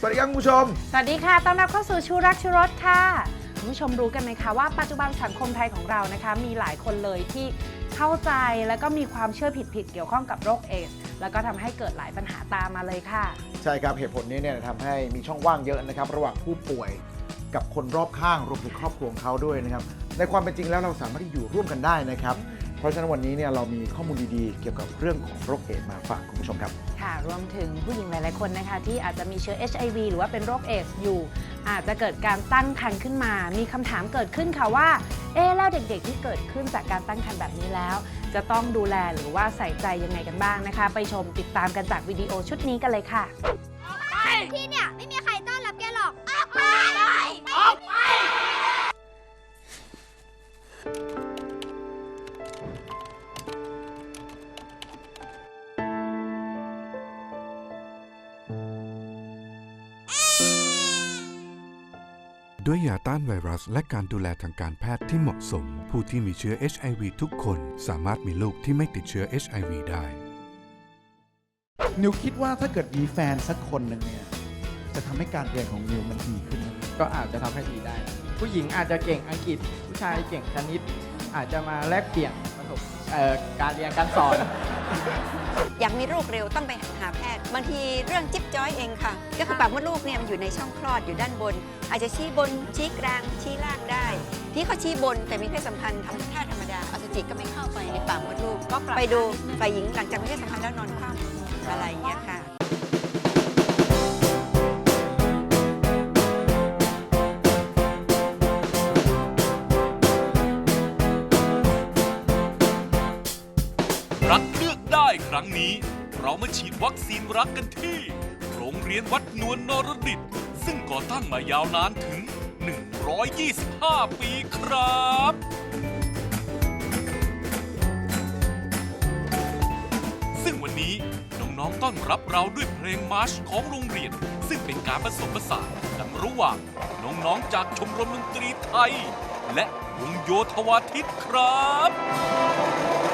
สวัสดีครับคุณผู้ชม สวัสดีค่ะ ต้อนรับเข้าสู่ชูรักชูรสค่ะ คุณผู้ชมรู้กันไหมคะว่าปัจจุบันสังคมไทยของเรานะคะ มีหลายคนเลยที่เข้าใจแล้วก็มีความเชื่อผิดๆเกี่ยวข้องกับโรคเอดส์แล้วก็ทำให้เกิดหลายปัญหาตามมาเลยค่ะ ใช่ครับเหตุผลนี้เนี่ยทำให้มีช่องว่างเยอะนะครับ ระหว่างผู้ป่วยกับคนรอบข้างรวมถึงครอบครัวของเขาด้วยนะครับ ในความเป็นจริงแล้วเราสามารถที่อยู่ร่วมกันได้นะครับเพ ราะฉะนั้นวันนี้เนี่ยเรามีข้อมูลดีๆ เกี่ยวกับเรื่องของโรคเอดส์มาฝากคุณผู้ชมครับ ค่ะ รวมถึงผู้หญิงหลาย ๆ คนนะคะ ที่อาจจะมีเชื้อ HIV หรือว่าเป็นโรคเอดส์อยู่ อาจจะเกิดการตั้งครรภ์ขึ้นมา มีคำถามเกิดขึ้นค่ะว่า เอ๊ะแล้วเด็ก ๆ ที่เกิดขึ้นจากการตั้งครรภ์แบบนี้แล้ว จะต้องดูแลหรือว่าใส่ใจยังไงกันบ้างนะคะ ไปชมติดตามกันจากวิดีโอชุดนี้กันเลยค่ะ ที่เนี่ยไม่มีใคราต้านไวรัส และการดูแลทางการแพทย์ที่เหมาะสม ผู้ที่มีเชื้อ HIV ทุกคนสามารถมีลูกที่ไม่ติดเชื้อ HIV ได้ นิวคิดว่าถ้าเกิดมีแฟนสักคนหนึ่งเนี่ย จะทำให้การเรียนของนิวมันดีขึ้นไหมก็อาจจะทำให้ดีได้ ผู้หญิงอาจจะเก่งอังกฤษ ผู้ชายเก่งคณิต อาจจะมาแลกเปลี่ยนประสบเอ่อการเรียนการสอน อยากมีลูกเร็วต้องไปหาแพทย์ บางทีเรื่องจิ๊บจ้อยเองค่ะ ก็คือปากมดลูกเนี่ยมันอยู่ในช่องคลอดอยู่ด้านบน อาจจะชี้บนชี้กลางชี้ล่างได้ ที่เขาชี้บนแต่มีเพศสัมพันธ์ทำท่าธรรมดาอสุจิก็ไม่เข้าไปในปากมดลูกก็ปรับไปดูฝ่ายหญิงหลังจากมีเพศสัมพันธ์แล้วนอนคว่ำอะไรอย่างเงี้ยค่ะรักเลือกได้ครั้งนี้ เรามาฉีดวัคซีนรักกันที่ โรงเรียนวัดนวลนรดิต ซึ่งก่อตั้งมายาวนานถึง 125 ปีครับซึ่งวันนี้น้องๆต้อนรับเราด้วยเพลงมาร์ชของโรงเรียน ซึ่งเป็นการผสมผสานกันระหว่างน้องๆจากชมรมดนตรีไทย และวงโยธวาทิตครับ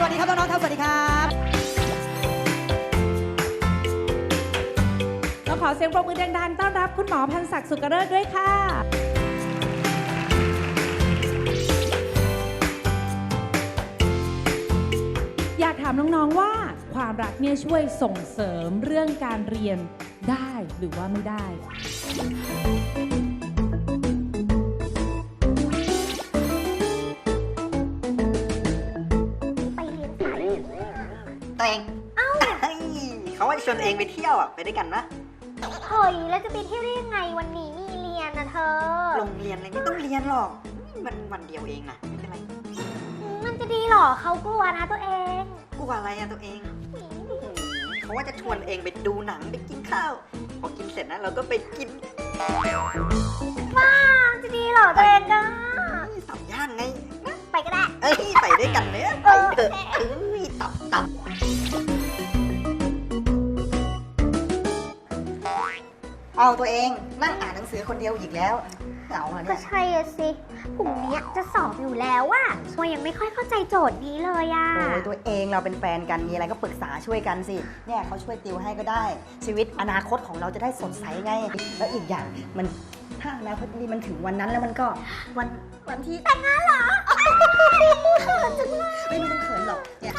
สวัสดีครับน้องๆครับสวัสดีครับเราขอเสียงปรบมือดังๆต้อนรับคุณหมอพันศักดิ์สุกเริศด้วยค่ะ อยากถามน้องๆว่าความรักเนี่ยช่วยส่งเสริมเรื่องการเรียนได้หรือว่าไม่ได้ เขาว่าจะชวนเองไปเที่ยวอะไปด้วยกันนะเฮ้ยแล้วจะไปเที่ยวได้ยังไงวันนี้มีเรียนนะเธอ โรงเรียนอะไรไม่ต้องเรียนหรอกมันวันเดียวเองนะไม่เป็นไรมันจะดีเหรอเขากลัวนะตัวเองกลัวอะไรอะตัวเองอืมเขาว่าจะชวนเองไปดูหนังไปกินข้าวพอกินเสร็จนะเราก็ไปกินว้าจะดีเหรอตัวเองนะตับย่างไงไปก็ได้เอ้ยไปด้วยกันเนี่ยไปเถอะเอ้ยตับตับ เอาตัวเองนั่งอ่านหนังสือคนเดียวอีกแล้วเหงาเหรอก็เนี่ยใช่อะสิกลุ่มเนี้ยจะสอบอยู่แล้วอะว่ายังไม่ค่อยเข้าใจโจทย์นี้เลยอะโอ้ยตัวเองเราเป็นแฟนกันมีอะไรก็ปรึกษาช่วยกันสิเนี่ยเขาช่วยติวให้ก็ได้ ชีวิตอนาคตของเราจะได้สดใสไง แล้วอีกอย่างมันถ้าอนาคตดีมันถึงวันนั้นแล้วมันก็วันวันที่แต่งงานเหรอไม่ไม่ต้องเขินหรอกเนี่ย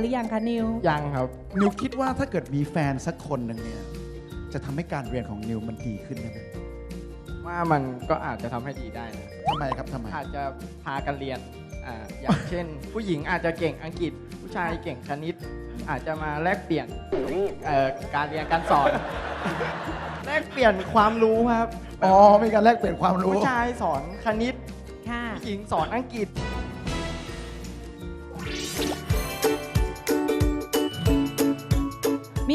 หรือยังคะนิว ยังครับ นิวคิดว่าถ้าเกิดมีแฟนสักคนหนึ่งเนี่ย จะทำให้การเรียนของนิวมันดีขึ้นไหมว่ามันก็อาจจะทำให้ดีได้นะทำไมครับทำไม อาจจะพากันเรียนอ่าอย่างเช่น ผู้หญิงอาจจะเก่งอังกฤษ ผู้ชายเก่งคณิต อาจจะมาแลกเปลี่ยนเอ่อการเรียนการสอน แลกเปลี่ยนความรู้ครับอ๋อ มีการแลกเปลี่ยนความรู้ ผู้ชายสอนคณิต ค่ะ ผู้หญิงสอนอังกฤษ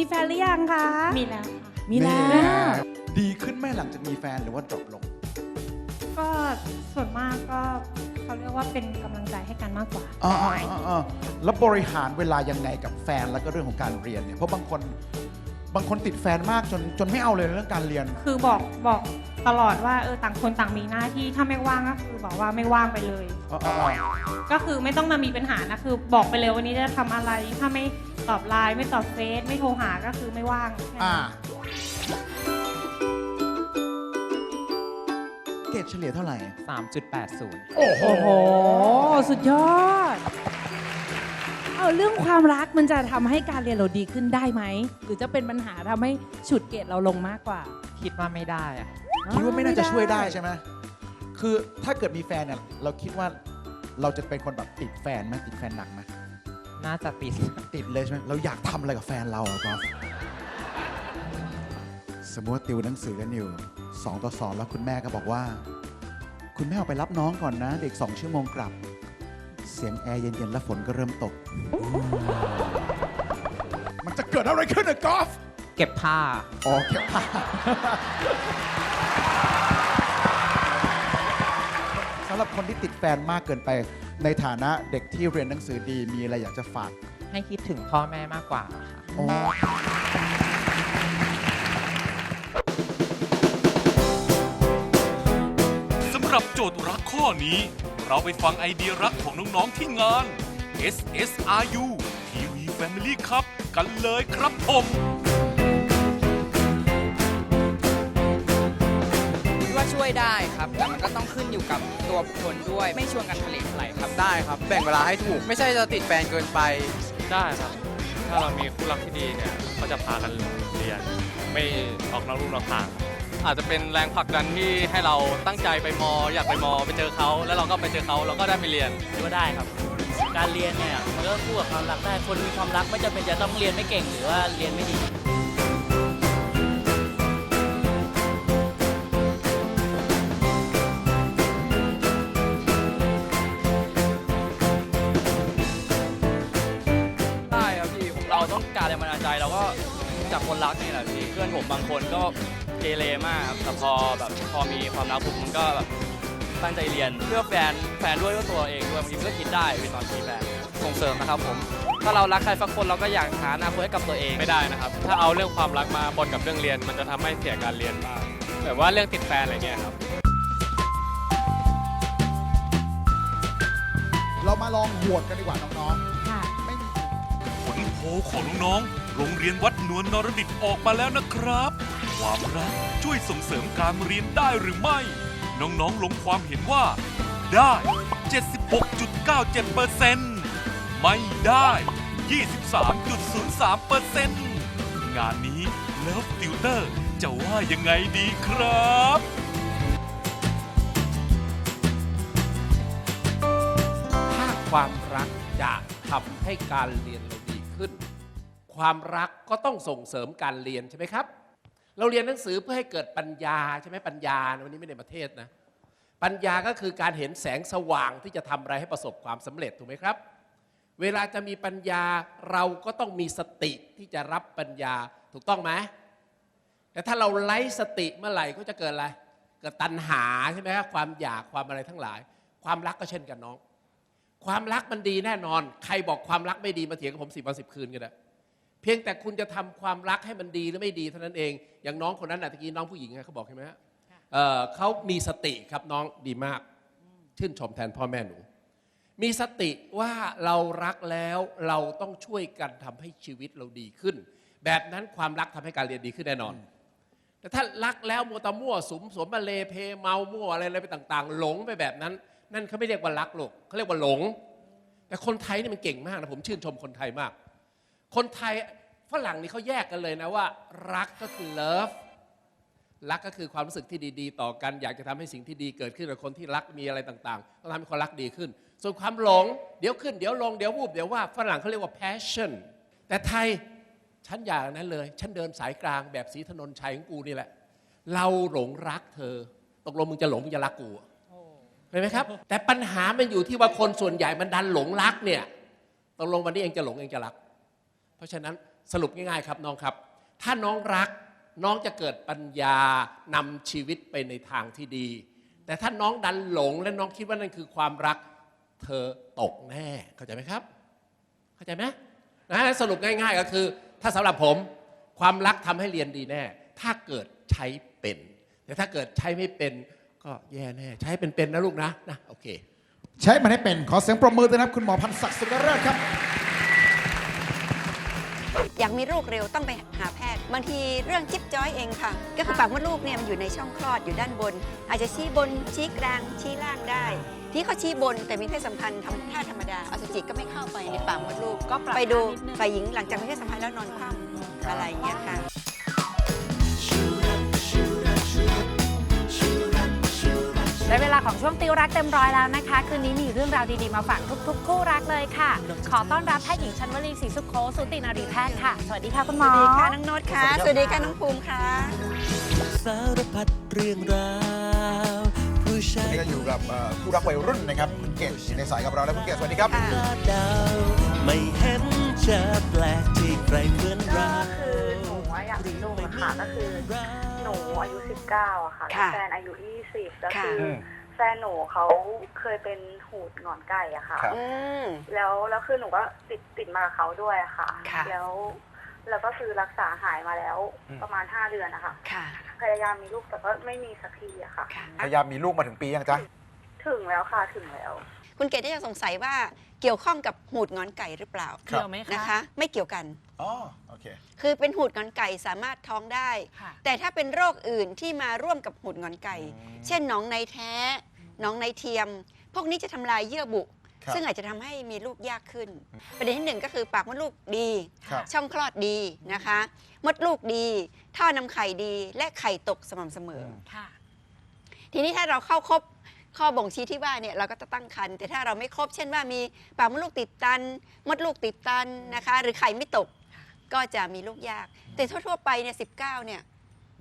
แฟนหรือยังคะ มีแล้วค่ะ มีแล้นี่วดีขึ้นไหมหลังจากมีแฟนหรือว่าดรอปลง ก็ส่วนมากก็เขาเรียกว่าเป็นกำลังใจให้กันมากกว่าอ๋ออ๋ออ๋ออ๋อแล้วบริหารเวลายังไงกับแฟนแล้วก็เรื่องของการเรียนเนี่ย เพราะบางคนบางคนติดแฟนมากจนจนไม่เอาเลยเรื่องการเรียน คือบอกบอกตลอดว่าเออต่างคนต่างมีหน้าที่ถ้าไม่ว่างก็คือบอกว่าไม่ว่างไปเลยอ๋ออ๋ออ๋อก็คือไม่ต้องมามีปัญหานะคือ บอกไปเลยวันนี้จะทำอะไรถ้าไม่ ตอบไลน์ไม่ตอบเฟซไม่โทรหาก็คือไม่ว่างแค่อ่านั้นเกรดเฉลี่ยเท่าไหร่ 3.80โอ้โหโอ้โห สุดยอด เอาเรื่องความรักมันจะทำให้การเรียนเราดีขึ้นได้ไหม หรือจะเป็นปัญหาทำให้ฉุดเกรดเราลงมากกว่าคิดว่าไม่ได้อะคิดว่าไม่น่าจะช่วยได้ใช่ไหมคือถ้าเกิดมีแฟนเนี่ยเราคิดว่าเราจะเป็นคนแบบติดแฟนไหมติดแฟนหนักไหม น่าจะติด ติดเลยใช่ไหมเราอยากทำอะไรกับแฟนเราอะกอล์ฟสมมติว่าติวหนังสือกันอยู่สองต่อสองแล้วคุณแม่ก็บอกว่า คุณแม่ออกไปรับน้องก่อนนะ เด็กสองชั่วโมงกลับ เสียงแอร์เย็นๆ แล้วฝนก็เริ่มตก มันจะเกิดอะไรขึ้นอะกอล์ฟเก็บผ้า อ๋อเก็บผ้าสำหรับคนที่ติดแฟนมากเกินไป ในฐานะเด็กที่เรียนหนังสือดีมีอะไรอยากจะฝากให้คิดถึงพ่อแม่มากกว่าค่ะ อ๋อสำหรับโจทย์รักข้อนี้ เราไปฟังไอเดียรักของน้องๆที่งาน SSRU TV Family ครับ กันเลยครับผม ว่าช่วยได้ครับ แต่มันก็ต้องขึ้นอยู่กับตัวบุคคลด้วย ไม่ชวนกันทะเลทลายครับ ได้ครับ แบ่งเวลาให้ถูก ไม่ใช่จะติดแฟนเกินไป ได้ครับ ถ้าเรามีคู่รักที่ดีเนี่ยเขาจะพากันเรียน ไม่ออกนอกลู่นอกทาง อาจจะเป็นแรงผลักดันที่ให้เราตั้งใจไปมอ อยากไปมอไปเจอเขา แล้วเราก็ไปเจอเขาเราก็ได้ไปเรียนก็ได้ครับ การเรียนเนี่ยมันก็คู่กับความรักได้ คนมีความรักไม่จำเป็นจะต้องเรียนไม่เก่งหรือว่าเรียนไม่ดีได้ บางคนก็เกเรมากครับแต่พอแบบพอมีความรักปุ๊บมันก็แบบตั้งใจเรียนเพื่อแฟนแฟนด้วยก็ตัวเองด้วยบางทีมันก็คิดได้เป็นตอนมีแฟนส่งเสริมนะครับผมถ้าเรารักใครสักคนเราก็อยากหาอนาคตให้กับตัวเองไม่ได้นะครับ ถ้าเอาเรื่องความรักมาบนกับเรื่องเรียน มันจะทำให้เสียการเรียนมากแบบว่าเรื่องติดแฟนอะไรเงี้ยครับ เรามาลองโหวตกันดีกว่าน้องค่ะ ๆ ไม่ผลโพลของน้องๆโรงเรียนวัด นวลนรดิตออกมาแล้วนะครับ ความรักช่วยส่งเสริมการเรียนได้หรือไม่ น้องๆลงความเห็นว่า ได้ 76.97%ไม่ได้ 23.03%งานนี้เลิฟติวเตอร์จะว่ายังไงดีครับถ้าความรักจะทำให้การเรียนเราดีขึ้น ความรักก็ต้องส่งเสริมการเรียนใช่ไหมครับ เราเรียนหนังสือเพื่อให้เกิดปัญญาใช่ไหมปัญญาวันนี้ไม่ได้ประเทศนะปัญญาก็คือการเห็นแสงสว่างที่จะทำอะไรให้ประสบความสำเร็จถูกไหมครับ เวลาจะมีปัญญาเราก็ต้องมีสติที่จะรับปัญญาถูกต้องไหมแต่ถ้าเราไร้สติเมื่อไหร่ก็จะเกิดอะไรเกิดตัณหาใช่ไหมครับความอยากความอะไรทั้งหลาย ความรักก็เช่นกันน้อง ความรักมันดีแน่นอน ใครบอกความรักไม่ดีมาเถียงกับผมสิบวันสิบคืนกันได้ เพียงแต่คุณจะทำความรักให้มันดีหรือไม่ดีเท่านั้นเอง อย่างน้องคนนั้นน่ะตะกี้น้องผู้หญิงไงเขาบอกใช่ไหมฮะเอ่อเขามีสติครับน้องดีมาก ชื่นชมแทนพ่อแม่หนู มีสติว่าเรารักแล้วเราต้องช่วยกันทำให้ชีวิตเราดีขึ้น แบบนั้นความรักทำให้การเรียนดีขึ้นแน่นอน แต่ถ้ารักแล้วมัวแตะมั่วสุมสวมบะเลเพเมามั่วอะไรอะไรไปต่างๆ หลงไปแบบนั้น นั่นเขาไม่เรียกว่ารักหรอกเขาเรียกว่าหลง แต่คนไทยนี่มันเก่งมากนะผมชื่นชมคนไทยมาก คนไทยฝรั่งนี่เขาแยกกันเลยนะว่า รักก็คือ love รักก็คือความรู้สึกที่ดีๆ ต่อกัน อยากจะทำให้สิ่งที่ดีเกิดขึ้นกับคนที่รักมีอะไรต่างๆต้องทำให้คนรักดีขึ้น ส่วนความหลง เดี๋ยวขึ้นเดี๋ยวลงเดี๋ยววูบเดี๋ยวว่าฝรั่งเขาเรียกว่า passion แต่ไทยฉันอย่างนั้นเลย ฉันเดินสายกลางแบบสีถนนชัยของกูนี่แหละ เราหลงรักเธอ ตกลงมึงจะหลงมึงจะรักกูเห็นไหมครับ แต่ปัญหามันอยู่ที่ว่าคนส่วนใหญ่มันดันหลงรักเนี่ยตกลงวันนี้เองจะหลงเองจะรัก เพราะฉะนั้นสรุปง่ายๆครับน้องครับ ถ้าน้องรักน้องจะเกิดปัญญานำชีวิตไปในทางที่ดี แต่ถ้าน้องดันหลงและน้องคิดว่านั่นคือความรักเธอตกแน่เข้าใจไหมครับ เข้าใจไหมนะสรุปง่าย ๆ ก็คือ ถ้าสำหรับผมความรักทำให้เรียนดีแน่ ถ้าเกิดใช้เป็น แต่ถ้าเกิดใช้ไม่เป็นก็แย่แน่ใช้เป็นๆนะลูกนะนะโอเค ใช้มันให้เป็นขอเสียงปรบมือต้อนรับคุณหมอพันศักดิ์สุขเริศครับ อยากมีลูกเร็วต้องไปหาแพทย์บางทีเรื่องจิ๊บจ้อยเองค่ะ ก็คือปากมดลูกเนี่ยมันอยู่ในช่องคลอดอยู่ด้านบน อาจจะชี้บนชี้กลางชี้ล่างได้ ที่เขาชี้บนแต่มีเพศสัมพันธ์ทำท่าธรรมดาอสุจิก็ไม่เข้าไปในปากมดลูกก็ปรับไปดูนิดนึงฝ่ายหญิงหลังจากมีเพศสัมพันธ์แล้วนอนคว่ำอะไรอย่างเงี้ยค่ะ ได้เวลาของช่วงติวรักเต็มร้อยแล้วนะคะ คืนนี้มีเรื่องราวดีๆมาฝากทุกๆ คู่รักเลยค่ะ ขอต้อนรับแพทย์หญิงชันวลีศรีสุโขสูตินารีแพทย์ค่ะ สวัสดีค่ะคุณหสมอวัสดีค่ะน้องโน้ตค่ะ สวัสดีค่ะน้องภูมิค่ะ สารพัดเรื่องราวผู้ชายนี่ก็อยู่กับเอ่อผู้รักวัยรุ่นนะครับคุณเกศอยู่ในสายกับเราแล้วคุณเกศสวัสดีครับดาวไม่เห็นจะแปลกที่ใครเหมือนเรา คือหนูอะอยากมีลูกอะค่ะก็คือ หนูอายุ19อะค่ะแล้วค่ะแฟนอายุ20ก็ค่ะคืออแฟนหนูเขาเคยเป็นหูดหงอนไก่อะค่ะอืม แล้วแล้วคือหนูก็ติดติดมากับเขาด้วยอะค่ะ ค่ะ แล้วแล้วก็คือรักษาหายมาแล้วอืม ประมาณ5เดือนนะคะค่ะพยายามมีลูกแต่ก็ไม่มีสักทีอะค่ะพยายามมีลูกมาถึงปียังจ๊ะ ถึงแล้วค่ะถึงแล้ว คุณเกดที่จะสงสัยว่าเกี่ยวข้องกับหูดงอนไก่หรือเปล่าครับ เกี่ยวไหมคะ นะคะ ไม่เกี่ยวกัน อ๋อโอเค คือเป็นหูดงอนไก่สามารถท้องได้ ค่ะ แต่ถ้าเป็นโรคอื่นที่มาร่วมกับหูดงอนไก่เช่นหนองในแท้หนองในเทียม พวกนี้จะทำลายเยื่อบุ ครับ ซึ่งอาจจะทำให้มีลูกยากขึ้น ประเด็นที่หนึ่งก็คือปากมดลูกดี ครับ ช่องคลอดดีนะคะ มดลูกดี ท่อนำไข่ดี และไข่ตกสม่ำเสมอค่ะ ทีนี้ถ้าเราเข้าครบข้อบ่งชี้ที่ว่าเนี่ยเราก็จะตั้งครรภ์แต่ถ้าเราไม่ครบ เช่นว่ามีปากมดลูกติดตัน มดลูกติดตันนะคะ หรือไข่ไม่ตก ก็จะมีลูกยาก แต่ทั่วๆไปเนี่ยสิเนี่ย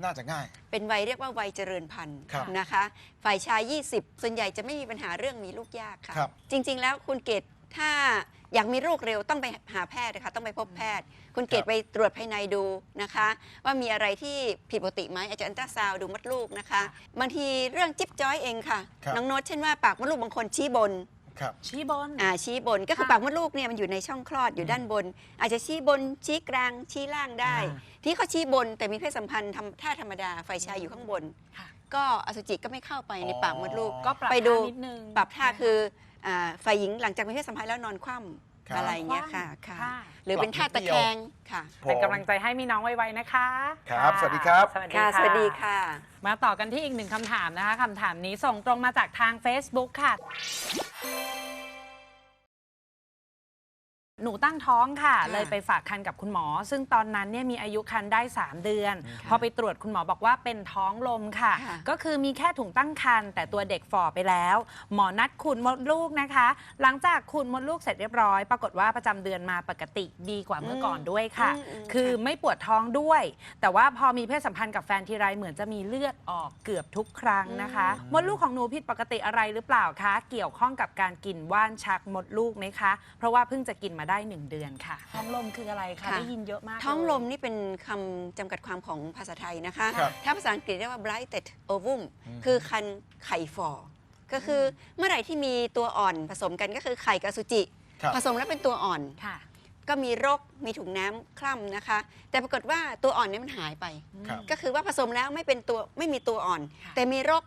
น่าจะง่าย เป็นวัยเรียกว่าวัยเจริญพันธุ์ครับนะคะ ฝ่ายชาย 20 ส่วนใหญ่จะไม่มีปัญหาเรื่องมีลูกยากค่ะ ครับ จริง ๆ แล้วคุณเกดถ้าอยากมีลูกเร็วต้องไปหาแพทย์นะคะต้องไปพบแพทย์ คุณเกดไปตรวจภายในดูนะคะ ว่ามีอะไรที่ผิดปกติไหมอาจจะอันตราซาวด์ดูมดลูกนะคะบางทีเรื่องจิ๊บจ้อยเองค่ะ ครับ น้องโน้ตเช่นว่าปากมดลูกบางคนชี้บน ครับ ชี้บน อ่าชี้บนก็คือค่ะปากมดลูกเนี่ยมันอยู่ในช่องคลอดอยู่ด้านบน อาจจะชี้บนชี้กลางชี้ล่างได้ที่เขาชี้บนแต่มีเพศสัมพันธ์ทำท่าธรรมดาฝ่ายชายอยู่ข้างบน ค่ะ ก็อสุจิก็ไม่เข้าไปในปากมดลูก ก็ปรับไปดู ท่านิดนึงปรับท่าคืออ่าฝ่ายหญิงหลังจากมีเพศสัมพันธ์แล้วนอนคว่ ครับำอะไรอย่างเงี้ยค่ะค่ะ ค่ะ หรือเป็นท่าตะแคงค่ะเป็นกำลังใจให้มีน้องไวๆนะคะครับะสวัสดีครับ สวัสดีค่ะค่ะ สวัสดีค่ะ มาต่อกันที่อีกหนึ่งคำถามนะคะคำถามนี้ส่งตรงมาจากทาง Facebook ค่ะ หนูตั้งท้องค่ะค่ะ เลยไปฝากคันกับคุณหมอ ซึ่งตอนนั้นเนี่ยมีอายุคันได้ 3 เดือน พอไปตรวจคุณหมอบอกว่าเป็นท้องลมค่ะค่ะก็คือมีแค่ถุงตั้งคันแต่ตัวเด็กฝ่อไปแล้ว หมอนัดขุดมดลูกนะคะ หลังจากขุดมดลูกเสร็จเรียบร้อย ปรากฏว่าประจำเดือนมาปกติดีกว่าเมื่อก่อนด้วยค่ะอืมอืมคือค่ะไม่ปวดท้องด้วย แต่ว่าพอมีเพศสัมพันธ์กับแฟนทีไรเหมือนจะมีเลือดออกเกือบทุกครั้งนะคะมดลูกของหนูผิดปกติอะไรหรือเปล่าคะเกี่ยวข้องกับการกินว่านชักมดลูกไหมคะ เพราะว่าเพิ่งจะกินมาได้ 1 เดือนค่ะ ท้องลมคืออะไรคะค่ะ ได้ยินเยอะมากท้องลมเยนี่เป็นคำจำกัดความของภาษาไทยนะคะ ครับถ้าภาษาอังกฤษเรียกว่า blighted ovum อืม คือคันไข่ฝ่ออก็คือเมื่อไหร่ที่มีตัวอ่อนผสมกันก็คือไข่กับอสุจิ ครับ ผสมแล้วเป็นตัวอ่อน ค่ะก็มีโรคมีถุงน้ำคล่ำนะคะ แต่ปรากฏว่าตัวอ่อนนี้มันหายไปครับ ก็คือว่าผสมแล้วไม่เป็นตัวไม่มีตัวอ่อน ค่ะ แต่มีโรค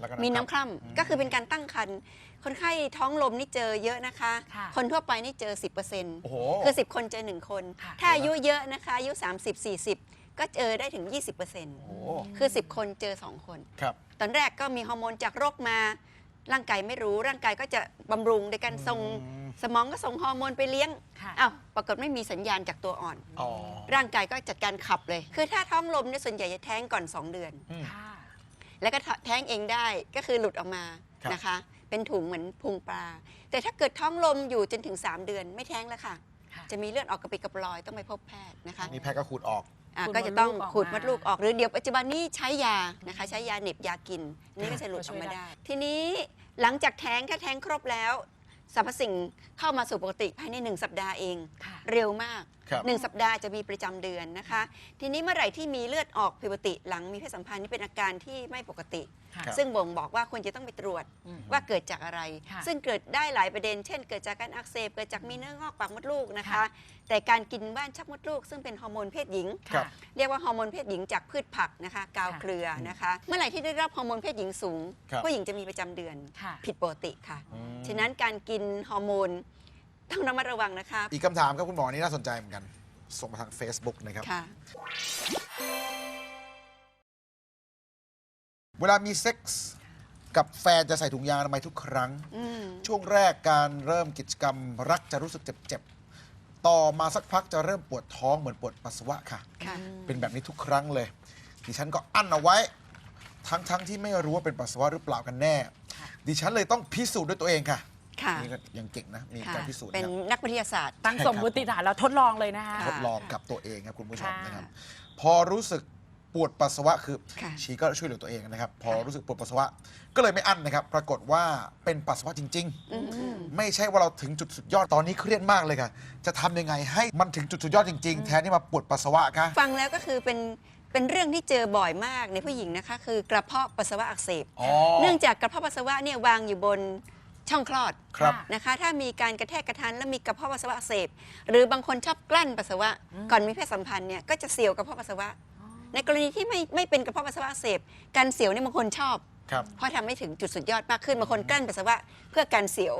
แล้วก็มีน้ำคอืมล่ำก็คือเป็นการตั้งครรภ์คนไข้ท้องลมนี่เจอเยอะนะคะ ค่ะ คนทั่วไปนี่เจอ 10%โอ้โห คือ 10 คนเจอ 1 คน ค่ะ ถ้าอายุเยอะนะคะอายุ 30 40 ก็เจอได้ถึง โอ้โห20%คือ 10 คนเจอ 2 คน ครับ ตอนแรกก็มีฮอร์โมนจากโรคมา ร่างกายไม่รู้ร่างกายก็จะบำรุงโดยการส่งอืม สมองก็ส่งฮอร์โมนไปเลี้ยงค่ะอ้าวปรากฏไม่มีสัญญาณจากตัวอ่อน อ๋อร่างกายก็จัดการขับเลย คือถ้าท้องลมเนี่ยส่วนใหญ่จะแท้งก่อน 2 เดือน อืม ค่ะ แล้วก็แท้งเองได้ก็คือหลุดออกมาครับนะคะ เป็นถุงเหมือนพุงปลา แต่ถ้าเกิดท้องลมอยู่จนถึง 3 เดือนไม่แท้งแล้วค่ะ ค่ะ จะมีเลือดออกกระปิดกระปลอยต้องไปพบแพทย์นะคะนี่แพทย์ก็ขูดออก อ่าขูดก็จะต้องมดลูกออกขูดมดลูกมาออกหรือเดี๋ยวปัจจุบันนี้ใช้ยานะคะ ใช้ยาเหน็บยากินอันนี่ก็จะหลุดก็อช่อวยกมาได้ได้ ทีนี้หลังจากแท้งถ้าแท้งครบแล้วสรรพสิ่ง เข้ามาสู่ปกติภายในหนึ่งสัปดาห์เอง ค่ะ เร็วมาก ครับหนึ่งสัปดาห์จะมีประจำเดือนนะคะ ทีนี้เมื่อไหร่ที่มีเลือดออกผิดปกติหลังมีเพศสัมพันธ์นี่เป็นอาการที่ไม่ปกติ ค่ะ ซึ่งบ่งบอกว่าควรจะต้องไปตรวจอืม ว่าเกิดจากอะไร ค่ะซึ่งเกิดได้หลายประเด็น เช่น เกิดจากการอักเสบเกิดจากมีเนื้องอกปากมดลูกนะคะ ค่ะ แต่การกินว่านชักมดลูก ซึ่งเป็นฮอร์โมนเพศหญิง ครับเรียกว่าฮอร์โมนเพศหญิงจากพืชผักนะคะกาวเกลือนะคะ เมื่อไหร่ที่ได้รับฮอร์โมนเพศหญิงสูงครับ ผู้หญิงจะมีประจำเดือน ค่ะ ผิดปกติค่ะ อืม ฉะนั้นการกินฮอร์โมน ต้องระมัดระวังนะคะอีกคำถามครับคุณหมอนี่น่าสนใจเหมือนกัน ส่งมาทาง Facebook นะครับ ค่ะ เวลามีเซ็กส์กับแฟนจะใส่ถุงยางอนามัยทุกครั้ง อืม ช่วงแรกการเริ่มกิจกรรมรักจะรู้สึกเจ็บๆ ต่อมาสักพักจะเริ่มปวดท้องเหมือนปวดปัสสาวะค่ะ ค่ะ เป็นแบบนี้ทุกครั้งเลย ดิฉันก็อั้นเอาไว้ ทั้งๆที่ไม่รู้ว่าเป็นปัสสาวะหรือเปล่ากันแน่ ดิฉันเลยต้องพิสูจน์ด้วยตัวเองค่ะ ค่ะ นี่ก็ยังเก่งนะ มีค่ะการพิสูจน์เป็นนะครับ นักวิทยาศาสตร์ ตั้งสมมติฐานเราทดลองเลยนะคะ ทดลองกับตัวเองครับคุณผู้ชมค่ะ นะครับ พอรู้สึกปวดปัสสาวะคือค่ะชีก็ช่วยเหลือตัวเองนะครับ พอรู้สึกปวดปัสสาวะก็เลยไม่อั้นนะครับ ปรากฏว่าเป็นปัสสาวะจริง อืม ๆ ไม่ใช่ว่าเราถึงจุดสุดยอดตอนนี้เครียดมากเลยค่ะ จะทำยังไงให้มันถึงจุดสุดยอดจริง ๆ แทนที่มาปวดปัสสาวะคะ ฟังแล้วก็คือเป็นเป็นเรื่องที่เจอบ่อยมากในผู้หญิงนะคะ คือกระเพาะปัสสาวะอักเสบ อ๋อ เนื่องจากกระเพาะปัสสาวะเนี่ยวางอยู่บน ช่องคลอดครับ นะคะ ถ้ามีการกระแทกกระทันแล้วมีกระเพาะปัสสาวะอักเสบหรือบางคนชอบกลั้นปัสสาวะก่อนมีเพศสัมพันธ์เนี่ยก็จะเสียวกระเพาะปัสสาวะ ในกรณีที่ไม่ไม่เป็นกระเพาะปัสสาวะอักเสบการเสียวเนี่ยบางคนชอบ ครับเพราะทำให้ถึงจุดสุดยอดมากขึ้นบางคนกลั้นปัสสาวะเพื่อการเสียว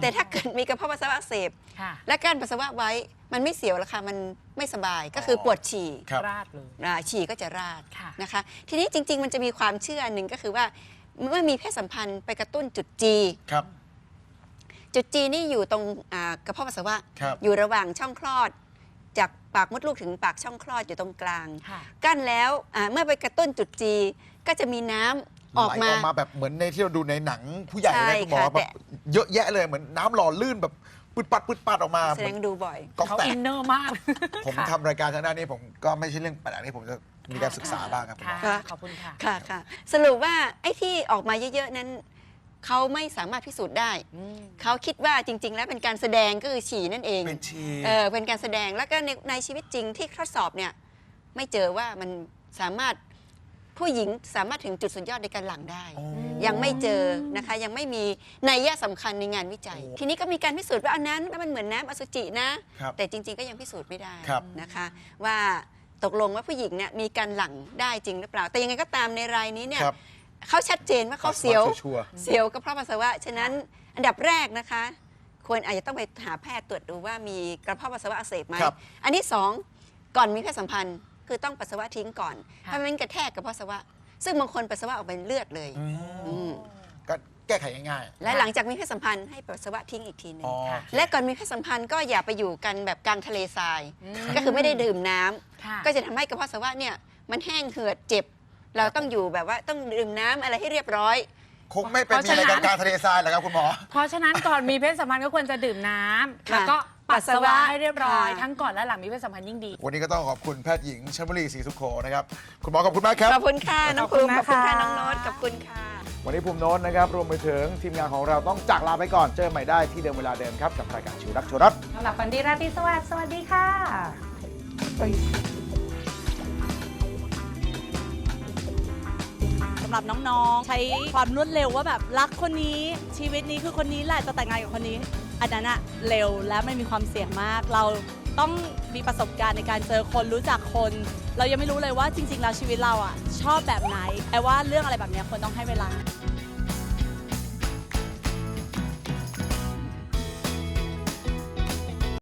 แต่ถ้าเกิดมีกระเพาะปัสสาวะอักเสบ ค่ะและกลั้นปัสสาวะไว้มันไม่เสียวแล้วค่ะมันไม่สบายก็คือปวดฉี่ ครับ ราดเลย อ่าฉี่ก็จะราดค่ะ นะคะ ทีนี้จริง ๆ มันจะมีความเชื่อหนึ่งก็คือว่า เมื่อมีเพศสัมพันธ์ไปกระตุ้นจุดจีครับ จุดจีนี่อยู่ตรงอ่ากระเพาะปัสสาวะ ครับ อยู่ระหว่างช่องคลอด จากปากมดลูกถึงปากช่องคลอดอยู่ตรงกลาง ค่ะ กั้นแล้วอ่าเมื่อไปกระตุ้นจุดจีก็จะมีน้ำออกไหลมา ออกมาแบบเหมือนในที่เราดูในหนังผู้ใหญ่ใช่เลยคุณหมอค่ะแบแต่ บเยอะแยะเลยเหมือนน้ำหล่อลื่นแบบปืดปัดปืดปัดออกมาแสดงดูบ่อย ก๊อกเขาแตกอินเนอร์มากผมทำรายการทางด้านนี้ผมก็ไม่ใช่เรื่องแปลกนี่ผมจะ มีการศึกษาบ้างครับคุณหมอ ค่ะขอบคุณค่ะ ค่ะค่ะสรุปว่าไอ้ที่ออกมาเยอะๆนั้น เขาไม่สามารถพิสูจน์ได้เขาคิดว่าจริง ๆ แล้วเป็นการแสดงก็คือฉี่นั่นเองเป็นฉี่เออเป็นการแสดงแล้วก็ในในชีวิตจริงที่ทดสอบเนี่ยไม่เจอว่ามันสามารถผู้หญิงสามารถถึงจุดสุดยอดในการหลังได้ยังไม่เจอนะคะ ยังไม่มีนัยยะสำคัญในงานวิจัยทีนี้ก็มีการพิสูจน์ว่าอันนั้นมันเหมือนน้ำอสุจินะ ครับแต่จริง ๆ ก็ยังพิสูจน์ไม่ได้ครับ นะคะ ว่า ตกลงว่าผู้หญิงเนี่ยมีการหลังได้จริงหรือเปล่า แต่ยังไงก็ตามในรายนี้เนี่ยครับเขาชัดเจนว่าเขาเสียวปัสสาวะชัวร์เสียวกระเพาะปัสสาวะ ฉะนั้นอันดับแรกนะคะ ควรอาจจะต้องไปหาแพทย์ตรวจดูว่ามีกระเพาะปัสสาวะอักเสบไหม ครับ อันที่สองก่อนมีเพศสัมพันธ์ คือต้องปัสสาวะทิ้งก่อน ค่ะ ถ้าไม่งั้นกระแทกกระเพาะปัสสาวะ ซึ่งบางคนปัสสาวะออกเป็นเลือดเลยอืมอืม ก็แก้ไขง่ายและหลังจากมีเพศสัมพันธ์ให้ปัสสาวะทิ้งอีกทีหนึงอ๋อและก่อนมีเพศสัมพันธ์ก็อย่าไปอยู่กันแบบกลางทะเลทราย ก็คือไม่ได้ดื่มน้ำค่ะก็จะทำให้กระเพาะปัสสาวะเนี่ยมันแห้งเหือดเจ็บ เราต้องอยู่แบบว่าต้องดื่มน้ำอะไรให้เรียบร้อยๆคงไม่เป็นมีอะไรกันกลารทะเลทรายหรอกครับคุณหมอ เพราะฉะนั้นก่อนมีเพศสัมพันธ์ก็ควรจะดื่มน้ำค่ะแล้วก็ปัสสาวะให้เรียบร้อยค่ะ ทั้งก่อนและหลังมีเพศสัมพันธ์ยิ่งดี วันนี้ก็ต้องขอบคุณแพทย์หญิงชมบุรีศรีสุโขนะครับ คุณหมอขอบคุณมากครับ ขอบคุณค่ะน้องภูมิขขออบบคุคุณณนะคะค่ะ น้องโน้ตขอบคุณค่ะ วันนี้ภูมิโน้นนะครับ รวมไปถึงทีมงานของเราต้องจากลาไปก่อน เจอใหม่ได้ที่เดิมเวลาเดิมครับ กับรายการชิวรักชิวรักสำหรับฝันดีราตรีสวัสดิ์สวัสดีค่ะสำหรับน้องๆ ใช้ความรวดเร็วว่าแบบรักคนนี้ชีวิตนี้คือคนนี้แหละจะแต่งงานกับคนนี้ อันนั้นอะเร็วและไม่มีความเสี่ยงมากเรา ต้องมีประสบการณ์ในการเจอคนรู้จักคน เรายังไม่รู้เลยว่าจริง ๆ แล้วชีวิตเราอะชอบแบบไหนแต่ว่าเรื่องอะไรแบบเนี้ยคนต้องให้เวลา